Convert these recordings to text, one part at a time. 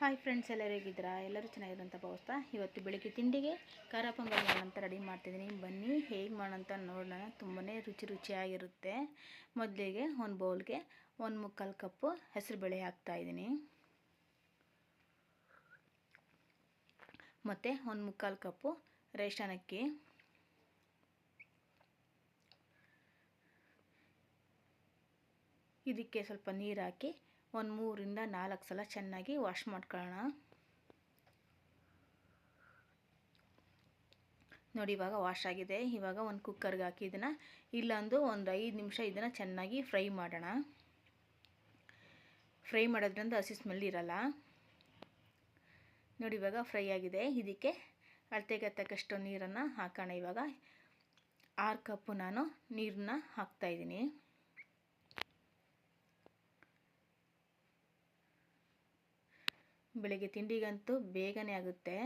Hi friends, ಎಲ್ಲರೂ ಹೇಗಿದ್ದೀರಾ? ಎಲ್ಲರೂ ಚೆನ್ನಾಗಿರೋಂಥ ಭಾವಿಸ್ತಾ ಇವತ್ತು ಬೆಳಿಗ್ಗೆ ತಿಂಡಿಗೆ ಖಾರ ಪೊಂಗಲ್ ಅಂತ ರೆಡಿ ಮಾಡ್ತಿದ್ದೀನಿ. ಬನ್ನಿ, ಹೇಗೆ ಮಾಡೋಂತ ನೋಡೋಣ. ತುಂಬಾ ರುಚಿ ರುಚಿಯಾಗಿರುತ್ತೆ. ಮೊದಲಿಗೆ ಒಂದು ಬೌಲ್ಗೆ ಒಂದು ಮುಕ್ಕಾಲು ಕಪ್ಪು ಹೆಸರುಬೇಳೆ ಹಾಕ್ತಾಯಿದ್ದೀನಿ ಮತ್ತು ಒಂದು ಮುಕ್ಕಾಲು ಕಪ್ಪು ರೇಷನ್ ಅಕ್ಕಿ. ಇದಕ್ಕೆ ಸ್ವಲ್ಪ ನೀರು ಹಾಕಿ ಒಂದು ಮೂರಿಂದ ನಾಲ್ಕು ಸಲ ಚೆನ್ನಾಗಿ ವಾಶ್ ಮಾಡ್ಕೊಳ್ಳೋಣ ನೋಡಿ, ಇವಾಗ ವಾಶ್ ಆಗಿದೆ. ಇವಾಗ ಒಂದು ಕುಕ್ಕರ್ಗೆ ಹಾಕಿ ಇದನ್ನು ಇಲ್ಲಂದು ಒಂದು ಐದು ನಿಮಿಷ ಇದನ್ನು ಚೆನ್ನಾಗಿ ಫ್ರೈ ಮಾಡೋಣ. ಫ್ರೈ ಮಾಡೋದ್ರಿಂದ ಹಸಿ ಸ್ಮೆಲ್ ಇರಲ್ಲ. ನೋಡಿ, ಇವಾಗ ಫ್ರೈ ಆಗಿದೆ. ಇದಕ್ಕೆ ಅಳತೆಗೆ ತಕ್ಕಷ್ಟು ನೀರನ್ನು ಹಾಕೋಣ. ಇವಾಗ ಆರು ಕಪ್ಪು ನಾನು ನೀರನ್ನ ಹಾಕ್ತಾಯಿದ್ದೀನಿ ಬೆಳಗ್ಗೆ ತಿಂಡಿಗಂತೂ ಬೇಗನೆ ಆಗುತ್ತೆ.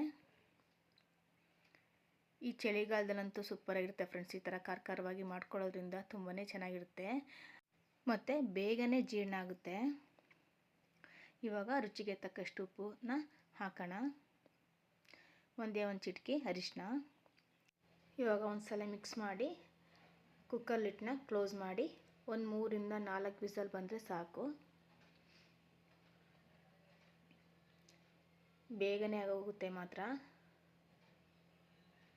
ಈ ಚಳಿಗಾಲದಲ್ಲಂತೂ ಸೂಪರಾಗಿರುತ್ತೆ ಫ್ರೆಂಡ್ಸ್ ಈ ಥರ ಖಾರ ಖಾರವಾಗಿ ಮಾಡ್ಕೊಳ್ಳೋದ್ರಿಂದ ತುಂಬಾ ಚೆನ್ನಾಗಿರುತ್ತೆ. ಮತ್ತು ಬೇಗನೆ ಜೀರ್ಣ ಆಗುತ್ತೆ. ಇವಾಗ ರುಚಿಗೆ ತಕ್ಕಷ್ಟು ಉಪ್ಪನ್ನ ಹಾಕೋಣ. ಒಂದೇ ಒಂದು ಚಿಟಕಿ ಅರಿಶಿನ ಇವಾಗ ಒಂದು ಸಲ ಮಿಕ್ಸ್ ಮಾಡಿ ಕುಕ್ಕರ್ ಲಿಟ್ನ ಕ್ಲೋಸ್ ಮಾಡಿ ಒಂದು ಮೂರಿಂದ ನಾಲ್ಕು ವಿಸಲ್ ಬಂದರೆ ಸಾಕು. ಬೇಗನೆ ಆಗೋಗುತ್ತೆ ಮಾತ್ರ.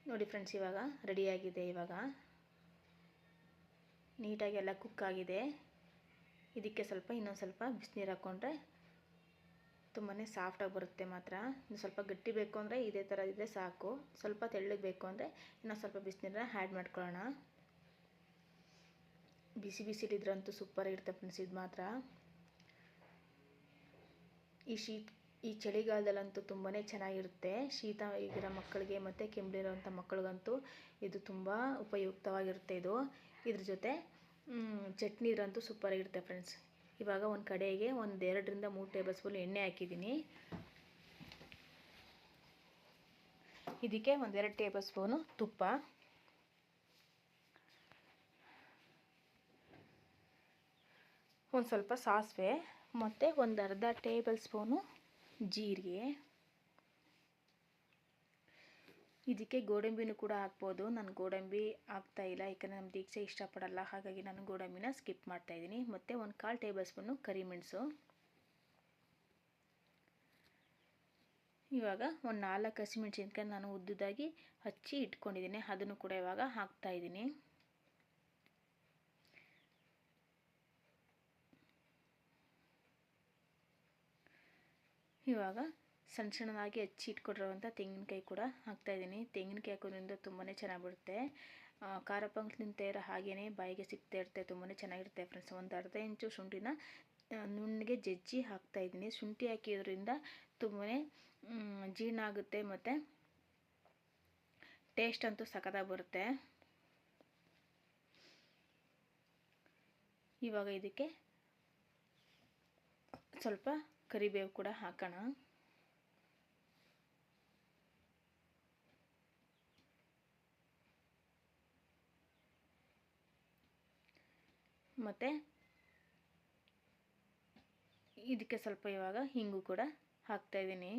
ನೋಡಿ ಫ್ರೆಂಡ್ಸ್ ಇವಾಗ ರೆಡಿಯಾಗಿದೆ ಇವಾಗ. ನೀಟಾಗಿ ಎಲ್ಲ ಕುಕ್ ಆಗಿದೆ. ಇದಕ್ಕೆ ಸ್ವಲ್ಪ ಇನ್ನೊಂದು ಸ್ವಲ್ಪ ಬಿಸಿನೀರು ಹಾಕ್ಕೊಂಡ್ರೆ ತುಂಬಾ ಸಾಫ್ಟಾಗಿ ಬರುತ್ತೆ ಮಾತ್ರ. ಇನ್ನು ಸ್ವಲ್ಪ ಗಟ್ಟಿ ಬೇಕು ಅಂದರೆ ಇದೇ ಥರ ಇದ್ದರೆ ಸಾಕು. ಸ್ವಲ್ಪ ತೆಳ್ಳಗೆ ಬೇಕು ಅಂದರೆ ಇನ್ನೊಂದು ಸ್ವಲ್ಪ ಬಿಸಿನೀರನ್ನ ಆ್ಯಡ್ ಮಾಡ್ಕೊಳ್ಳೋಣ. ಬಿಸಿ ಬಿಸಿ ಇಟ್ಟಿದ್ರಂತೂ ಸೂಪರ್ ಇರುತ್ತೆ ಫ್ರೆಂಡ್ಸ್ ಇದು ಮಾತ್ರ. ಈ ಶೀತ ಈ ಚಳಿಗಾಲದಲ್ಲಂತೂ ತುಂಬಾ ಚೆನ್ನಾಗಿರುತ್ತೆ. ಶೀತ ಈಗಿರೋ ಮಕ್ಕಳಿಗೆ ಮತ್ತು ಕೆಮ್ಮಿರೋಂಥ ಮಕ್ಕಳಿಗಂತೂ ಇದು ತುಂಬ ಉಪಯುಕ್ತವಾಗಿರುತ್ತೆ ಇದು. ಇದ್ರ ಜೊತೆ ಚಟ್ನಿ ಇರೋಂತೂ ಸೂಪರಾಗಿರುತ್ತೆ ಫ್ರೆಂಡ್ಸ್ ಇವಾಗ ಒಂದು ಕಡೆಗೆ ಒಂದು ಎರಡರಿಂದ ಮೂರು ಟೇಬಲ್ ಸ್ಪೂನ್ ಎಣ್ಣೆ ಹಾಕಿದ್ದೀನಿ. ಇದಕ್ಕೆ ಒಂದೆರಡು ಟೇಬಲ್ ಸ್ಪೂನು ತುಪ್ಪ. ಒಂದು ಸ್ವಲ್ಪ ಸಾಸಿವೆ, ಮತ್ತು ಒಂದು ಅರ್ಧ ಟೇಬಲ್ ಸ್ಪೂನು ಜೀರಿಗೆ. ಇದಕ್ಕೆ ಗೋಡಂಬಿನೂ ಕೂಡ ಹಾಕ್ಬೋದು. ನಾನು ಗೋಡಂಬಿ ಹಾಕ್ತಾಯಿಲ್ಲ ಯಾಕಂದರೆ ನಮ್ಮ ದೀಕ್ಷೆ ಇಷ್ಟಪಡಲ್ಲ. ಹಾಗಾಗಿ ನಾನು ಗೋಡಂಬಿನ ಸ್ಕಿಪ್ ಮಾಡ್ತಾಯಿದ್ದೀನಿ ಮತ್ತು ಒಂದು ಕಾಲು ಟೇಬಲ್ ಸ್ಪೂನು ಕರಿಮೆಣಸು. ಇವಾಗ ಒಂದು ನಾಲ್ಕು ಹಸಿಮೆಣ್ಸಿನ್ಕಾಯಿ ನಾನು ಉದ್ದುದಾಗಿ ಹಚ್ಚಿ ಇಟ್ಕೊಂಡಿದ್ದೀನಿ. ಅದನ್ನು ಕೂಡ ಇವಾಗ ಹಾಕ್ತಾಯಿದ್ದೀನಿ ಇವಾಗ ಸಣ್ಣ ಸಣ್ಣದಾಗಿ ಹಚ್ಚಿ ಇಟ್ಕೊಂಡಿರುವಂಥ ತೆಂಗಿನಕಾಯಿ ಕೂಡ ಹಾಕ್ತಾಯಿದ್ದೀನಿ ತೆಂಗಿನಕಾಯಿ ಹಾಕೋದ್ರಿಂದ ತುಂಬಾ ಚೆನ್ನಾಗಿ ಬಿಡುತ್ತೆ. ಖಾರ ಪಂಕ್ಲಿನ ಇರೋ ಹಾಗೆಯೇ ಬಾಯಿಗೆ ಸಿಗ್ತಾ ಇರುತ್ತೆ ತುಂಬಾ ಚೆನ್ನಾಗಿರುತ್ತೆ ಫ್ರೆಂಡ್ಸ್ ಒಂದು ಅರ್ಧ ಇಂಚು ಶುಂಠಿನ ನುಣ್ಣಗೆ ಜಜ್ಜಿ ಹಾಕ್ತಾಯಿದ್ದೀನಿ ಶುಂಠಿ ಹಾಕಿದ್ರಿಂದ ತುಂಬಾ ಜೀರ್ಣ ಆಗುತ್ತೆ ಮತ್ತು ಟೇಸ್ಟ್ ಅಂತೂ ಸಖತ್ತಾಗಿ ಬರುತ್ತೆ. ಇವಾಗ ಇದಕ್ಕೆ ಸ್ವಲ್ಪ ಕರಿಬೇವು ಕೂಡ ಹಾಕೋಣ. ಮತ್ತು ಇದಕ್ಕೆ ಸ್ವಲ್ಪ ಇವಾಗ ಹಿಂಗು ಕೂಡ ಹಾಕ್ತಾಯಿದ್ದೀನಿ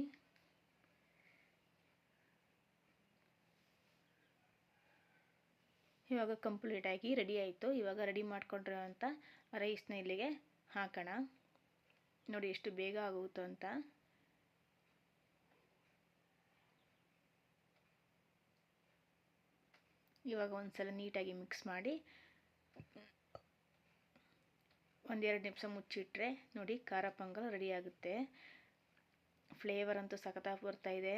ಇವಾಗ ಕಂಪ್ಲೀಟಾಗಿ ರೆಡಿ ಆಯಿತು. ಇವಾಗ ರೆಡಿ ಮಾಡ್ಕೊಂಡಿರೋಂಥ ರೈಸ್ನ ಇಲ್ಲಿಗೆ ಹಾಕೋಣ. ನೋಡಿ ಎಷ್ಟು ಬೇಗ ಆಗುತ್ತೋ ಅಂತ. ಇವಾಗ ಒಂದ್ಸಲ ನೀಟಾಗಿ ಮಿಕ್ಸ್ ಮಾಡಿ ಒಂದೆರಡು ನಿಮಿಷ ಮುಚ್ಚಿಟ್ರೆ ನೋಡಿ ಖಾರ ಪೊಂಗಲ್ ರೆಡಿ ಆಗುತ್ತೆ. ಫ್ಲೇವರ್ ಅಂತೂ ಸಖತ್ತಾಗಿ ಬರ್ತಾಯಿದೆ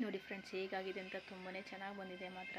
ನೋಡಿ ಫ್ರೆಂಡ್ಸ್ ಹೇಗಾಗಿದೆ ಅಂತ ತುಂಬಾ ಚೆನ್ನಾಗಿ ಬಂದಿದೆ ಮಾತ್ರ.